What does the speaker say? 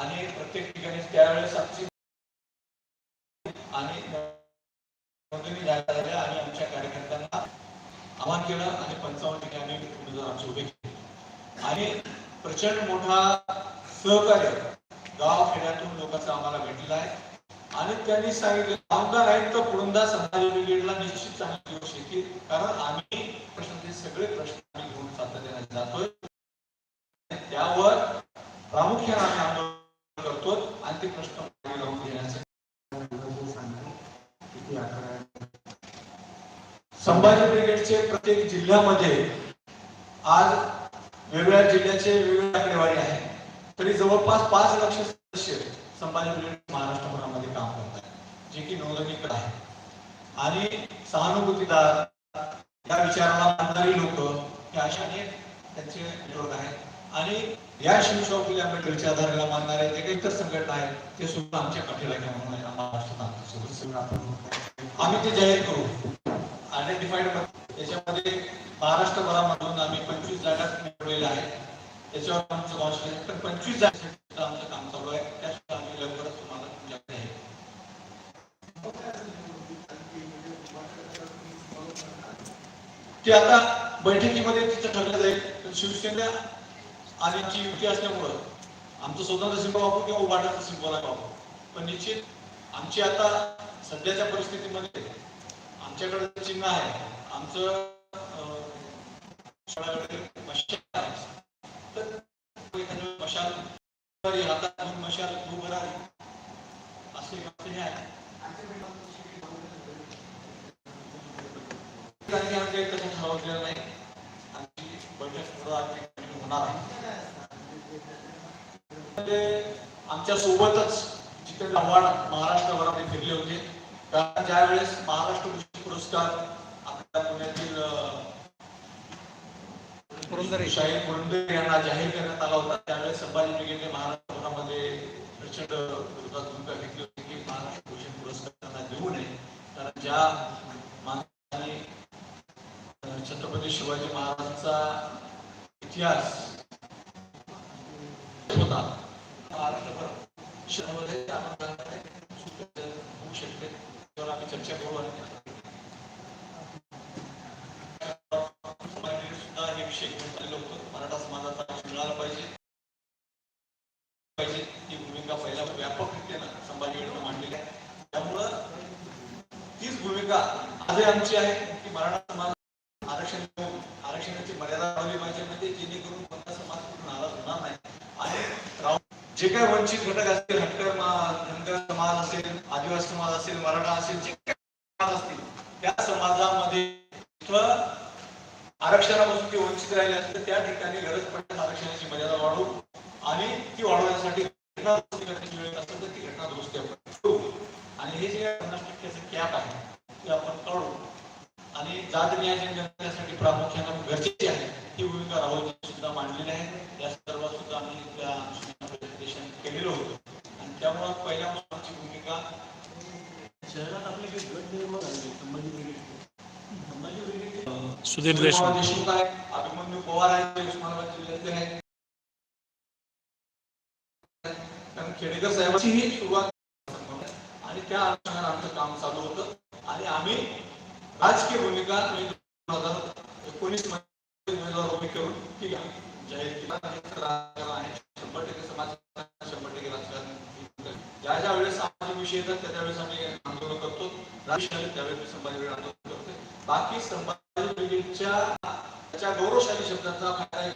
आणि प्रत्येक ठिकाणी त्यावेळेस आमची आणि नोंदणी झाल्या आणि आमच्या कार्यकर्त्यांना आवाहन केलं आणि पंचावन्न ठिकाणी उमेदवार आमचे उभे केले. आणि प्रचंड मोठा सहकार्य गाव खेड्यातून लोकांचा आम्हाला भेटलेला आहे. आणि त्यांनी सांगितलं आमदार आहेत तर पुरंदा संभाजी ब्रिगेडला निश्चित चांगले दिवस येतील कारण आम्ही प्रश्न सगळे प्रश्न आम्ही घेऊन सातत्याने जातोय. त्यावर प्रामुख्याने करतो आणि ते प्रश्न मागे लावून घेण्यासाठी संभाजी ब्रिगेडचे प्रत्येक जिल्ह्यामध्ये आज वेगवेगळ्या जिल्ह्याचे वेगवेगळे आकडेवारी आहे तरी जवळपास पाच लक्ष सदस्य संभाजी ब्रिगेड महाराष्ट्रभरामध्ये काम करतात जे की नोंदणीकडे आहे आणि सहानुभूतीदार या विचाराला मानणारी लोक हे अशा अनेक त्यांचे नेटवर्क आहेत. आणि या शिवशाहू आंबेडकरच्या आधाराला मानणारे जे काही इतर संघटना आहेत ते सुद्धा आमच्या पाठीला घेऊन आहे, महाराष्ट्रात आम्ही ते जाहीर करू. आयडेंटिफाईड त्याच्यामध्ये महाराष्ट्रभरामधून आम्ही पंचवीस जागा निवडलेल्या आहेत. त्याच्यावर आमचं लॉन्च केलं तर पंचवीस जागेसाठी आमचं काम चालू आहे. त्यासाठी आम्ही लवकरच तुम्हाला जाहीर आहे. ते आता बैठकीमध्ये तिथं ठरलं जाईल शिवसेना आज आमची युती असल्यामुळं आमचं स्वतंत्र सिंबल वापरू किंवा उभाटाचं सिंबल वापरू? पण निश्चित आमची आता सध्याच्या परिस्थितीमध्ये आमच्याकडे चिन्ह आहे आमचं अं, शाळेकडे मशाल आहे. मशाल हातात घेऊन मशाल उभं राहील असे हे आहे ठिकाणी आमच्या ठराव काही नाही आमची बैठक पुढं आठ ठिकाणी होणार आहे म्हणजे आमच्या सोबतच जिथे आव्हाड महाराष्ट्रभरामध्ये फिरले होते कारण ज्यावेळेस महाराष्ट्र कृषी पुरस्कार आपल्या पुण्यातील. शाहीर पुरंदरे यांना जाहीर करण्यात आला होता त्यावेळेस संभाजी ब्रिगेडने महाराष्ट्रभरामध्ये प्रचंड विरोधात भूमिका घेतली होती की महाराष्ट्र भूषण पुरस्कार त्यांना देऊ नये कारण ज्या माणसाने छत्रपती शिवाजी महाराजांचा इतिहास होता शहरामध्ये होऊ शकते. त्यावर आम्ही चर्चा करू आणि सुद्धा हे विषय घेऊन होतो मराठा समाजाचा मिळाला पाहिजे. पाहिजे ही भूमिका पहिला व्यापक संभाजीकडनं मांडलेली आहे. त्यामुळं तीच भूमिका आजही आमची आहे की मराठा समाज आरक्षण आरक्षणाची मर्यादा लावली पाहिजे म्हणजे जेणेकरून मराठा समाज जे काही वंचित घटक असतील हटकर धनगर समाज असेल आदिवासी समाज असेल मराठा असेल जे काही समाज असतील त्या समाजामध्ये आरक्षणापासून ते वंचित राहिले असतील तर त्या ठिकाणी गरज पडल्यास आरक्षणाची मर्यादा वाढवू आणि ती वाढवण्यासाठी घटना दुरुस्ती करण्याची वेळ असेल तर ती घटना दुरुस्ती आपण करू. आणि हे जे पन्नास टक्क्याचं कॅप आहे ते आपण काढू आणि जात न्यायाच्या जनतेसाठी प्रामुख्याने गरजेचे आहे ती भूमिका राहुलजी सुद्धा मांडलेली आहे. या संदर्भात सुद्धा आम्ही त्या प्रेझेंटेशन केलेलं होतं आणि त्यामुळं पहिल्यापासून आमची भूमिका. शहरात आपले काही गट निर्माण झाले संभाजी ब्रिगेडचे संभाजी ब्रिगेड अं, सुधीर देशमुख. आहे. अभिमन्यू पवार आहे उस्मानाबाद जिल्ह्यातले आहे कारण खेडेकर साहेबांची ही सुरुवात आणि त्या अनुषंगाने आमचं काम चालू होतं. आणि आम्ही राजकीय भूमिका मी दोन हजार एकोणीसमध्ये उमेदवार उभे करून ती जाहीर केला. आहे. विषय येतात त्या त्यावेळेस आम्ही आंदोलन करतो. राजकीय त्यावेळेस मी संभाजी आंदोलन करतो बाकी संभाजी ब्रिगेडच्या त्याच्या गौरवशाली शब्दांचा फायदा